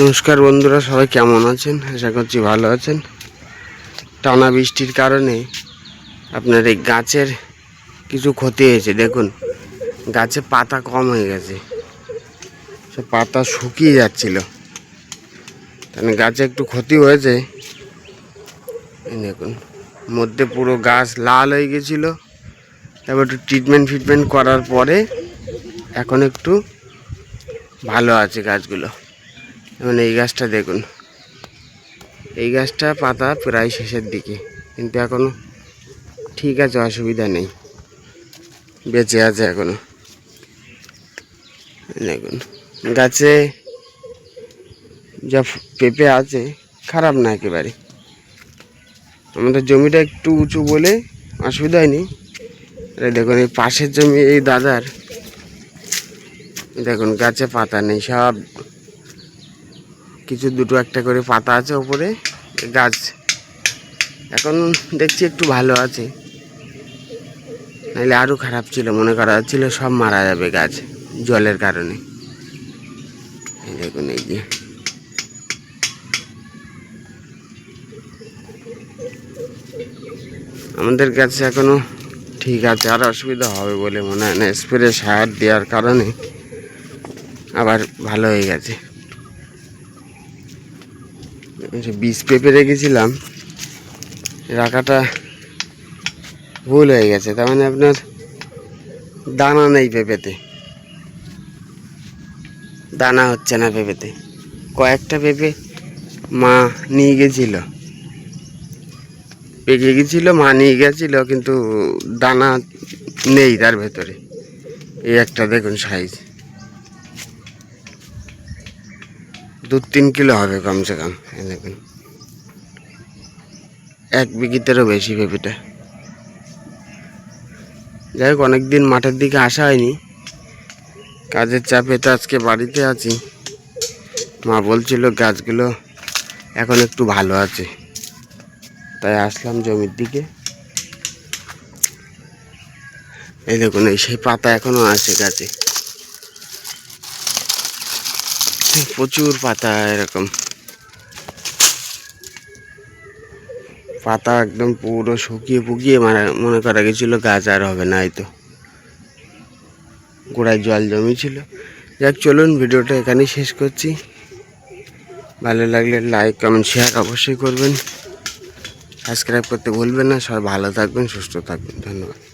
নমস্কার বন্ধুরা, সবাই কেমন আছেন? আশা করছি ভালো আছেন। টানা বৃষ্টির কারণে আপনার এই গাছের কিছু ক্ষতি হয়েছে। দেখুন, গাছে পাতা কম হয়ে গেছে। সব পাতা শুকিয়ে যাচ্ছিল। তাহলে গাছে একটু ক্ষতি হয়েছে। দেখুন, মধ্যে পুরো গাছ লাল হয়ে গেছিল। তারপর একটু ট্রিটমেন্ট ফিটমেন্ট করার পরে এখন একটু ভালো আছে গাছগুলো। যেমন এই গাছটা দেখুন। এই গাছটা পাতা প্রায় শেষের দিকে। কিন্তু এখনও ঠিক আছে, অসুবিধা নেই। বেঁচে আছে এখনও। দেখুন, গাছে যা পেঁপে আছে, খারাপ না একেবারে। আমাদের জমিটা একটু উঁচু বলে অসুবিধা হয়নি দেখুন, এই পাশের জমি, এই দাদার, দেখুন, গাছে পাতা নেই, সব কিছু দুটো একটা করে পাতা আছে ওপরে, গাছ। এখন দেখছি একটু ভালো আছে। নাহলে আরও খারাপ ছিল, মনে করা হচ্ছিল সব মারা যাবে গাছ, জলের কারণে। দেখুন, এই যে। আমাদের কাছে এখনও ঠিক আছে, আর অসুবিধা হবে বলে মনে হয় না, স্প্রে সার দেওয়ার কারণে আবার ভালো হয়ে গেছে। বীজ পেঁপে রেখেছিলাম, রাখাটা ভুল হয়ে গেছে, তার মানে আপনার দানা নেই পেঁপেতে। দানা হচ্ছে না পেঁপেতে। কয়েকটা পেঁপে মা নিয়ে গেছিল। পেকে গেছিল মা নিয়ে গেছিল, কিন্তু দানা নেই তার ভেতরে। এই একটা দেখুন সাইজ দু তিন কিলো হবে কমসে কম দেখুন। এক বিঘিতেরও বেশি পেঁপেটা। যাই হোক, অনেকদিন মাঠের দিকে আসা হয়নি। কাজের চাপে তো আজকে বাড়িতে আছি। মা বলছিল গাছগুলো এখন একটু ভালো আছে। তাই আসলাম জমির দিকে। এই দেখুন, এই সেই পাতা এখনও আছে গাছে। প্রচুর পাতা এরকম। পাতা একদম পুরো শুকিয়ে পুকিয়ে মারা মনে করা গেছিল গাছ আর হবে না হয়তো গোড়ায় জল জমেছিল। যাক, চলুন ভিডিওটা এখানেই শেষ করছি। ভালো লাগলে লাইক কমেন্ট শেয়ার অবশ্যই করবেন। সাবস্ক্রাইব করতে ভুলবেন না। সবাই ভালো থাকবেন, সুস্থ থাকবেন। ধন্যবাদ।